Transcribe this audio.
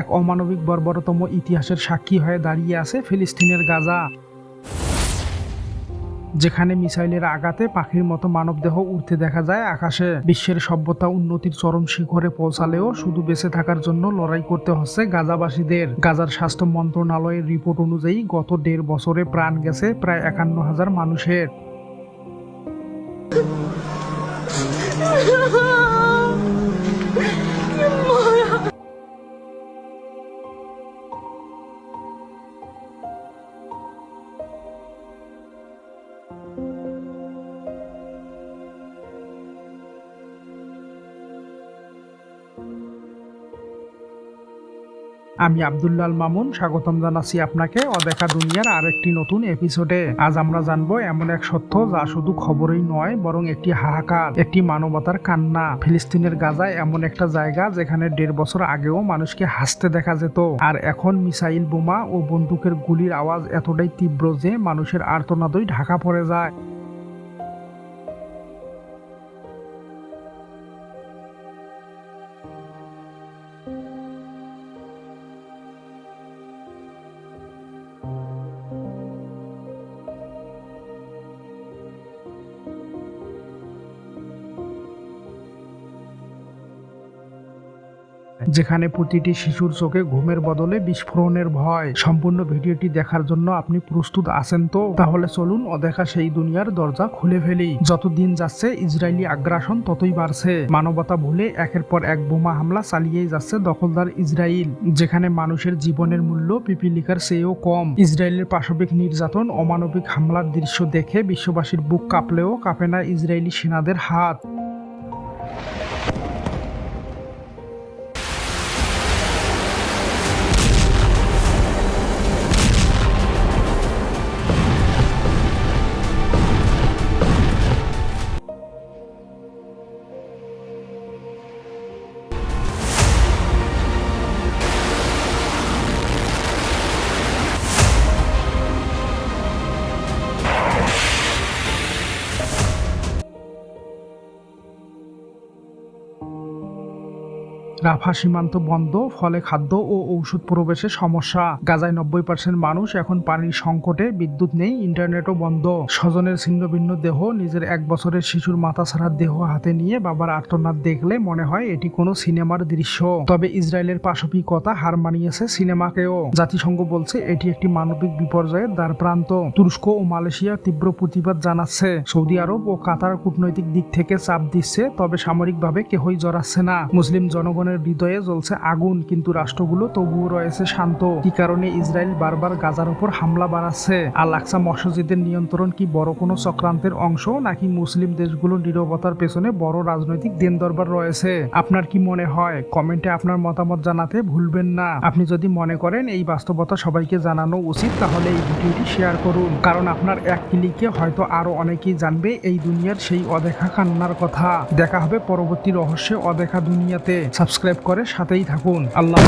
এক অমানবিক বর্বরতম ইতিহাসের সাক্ষী হয়ে দাঁড়িয়ে আছে ফিলিস্তিনের গাজা, যেখানে মিসাইলের আঘাতে পাখির মতো মানবদেহ উড়তে দেখা যায় আকাশে। বিশ্বের সভ্যতা উন্নতির চরম শিখরে পৌঁছালেও শুধু বেঁচে থাকার জন্য লড়াই করতে হচ্ছে গাজাবাসীদের। গাজার স্বাস্থ্য মন্ত্রণালয়ের রিপোর্ট অনুযায়ী গত দেড় বছরে প্রাণ গেছে প্রায় একান্ন হাজার মানুষের। আমি আব্দুল্লাল মামুন, স্বাগতম জানাচ্ছি আপনাকে অদেখা দুনিয়ার আরেকটি নতুন এপিসোডে। আজ আমরা জানব এমন এক সত্য যা শুধু খবরই নয়, বরং একটি হাহাকার, একটি মানবতার কান্না। ফিলিস্তিনের গাজায় এমন একটা জায়গা যেখানে দেড় বছর আগেও মানুষকে হাসতে দেখা যেত। আর এখন মিসাইল বোমা ও বন্দুকের গুলির আওয়াজ এতটাই তীব্র যে মানুষের আর্তনাদই ঢাকা পড়ে যায়। যেখানে প্রতিটি শিশুর চোখে ঘুমের বদলে বিস্ফোরণের ভয়। সম্পূর্ণ ভিডিওটি দেখার জন্য আপনি প্রস্তুত আছেন তো? তাহলে চলুন অদেখা সেই দুনিয়ার দরজা খুলে ফেলি। যত দিন যাচ্ছে ইসরায়েলি আগ্রাসন ততই বাড়ছে। মানবতা ভুলে একের পর এক বোমা হামলা চালিয়েই যাচ্ছে দখলদার ইসরায়েল, যেখানে মানুষের জীবনের মূল্য পিপিলিকার চেয়েও কম। ইসরায়েলের পাশবিক নির্যাতন, অমানবিক হামলার দৃশ্য দেখে বিশ্ববাসীর বুক কাঁপলেও কাঁপে না ইসরায়েলি সেনাদের হাত। রাফা সীমান্ত বন্ধ, ফলে খাদ্য ও ঔষধ প্রবেশে সমস্যা। গাজায় নব্বই পার্সেন্ট মানুষ এখন পানির সংকটে, বিদ্যুৎ নেই, ইন্টারনেটও বন্ধ। স্বজনের ছিন্ন ভিন্ন দেহ, নিজের এক বছরের শিশুর মাথা ছাড়া দেহ হাতে নিয়ে বাবার আর্তনাদ দেখলে মনে হয় এটি কোনো সিনেমার দৃশ্য। তবে ইসরায়েলের পাশবিকতা হার মানিয়েছে সিনেমাকেও। জাতিসংঘ বলছে এটি একটি মানবিক বিপর্যয়ের দ্বার প্রান্ত। তুরস্ক ও মালয়েশিয়া তীব্র প্রতিবাদ জানাচ্ছে। সৌদি আরব ও কাতার কূটনৈতিক দিক থেকে চাপ দিচ্ছে, তবে সামরিকভাবে কেহই জড়াচ্ছে না। মুসলিম জনগণের হৃদয়ে জ্বলছে আগুন, কিন্তু রাষ্ট্রগুলো তবুও রয়েছে শান্ত। কি কারণে ইসরায়েল বারবার গাজার উপর হামলা বাড়াচ্ছে? আর লাকসা মসজিদের নিয়ন্ত্রণ কি বড় কোনো চক্রান্তের অংশ, নাকি মুসলিম দেশগুলোর নিরবতার পেছনে বড় রাজনৈতিক দেন দরবার রয়েছে? আপনার কি মনে হয়? কমেন্টে আপনার মতামত জানাতে ভুলবেন না। আপনি যদি মনে করেন এই বাস্তবতা সবাইকে জানানো উচিত, তাহলে এই ভিডিওটি শেয়ার করুন। কারণ আপনার এক ক্লিকে হয়তো আরও অনেকেই জানবে এই দুনিয়ার সেই অদেখা কান্নার কথা। দেখা হবে পরবর্তী রহস্যে অদেখা দুনিয়াতে। সাবস্ক্রাইব করে সাথেই থাকুন আল্লাহ।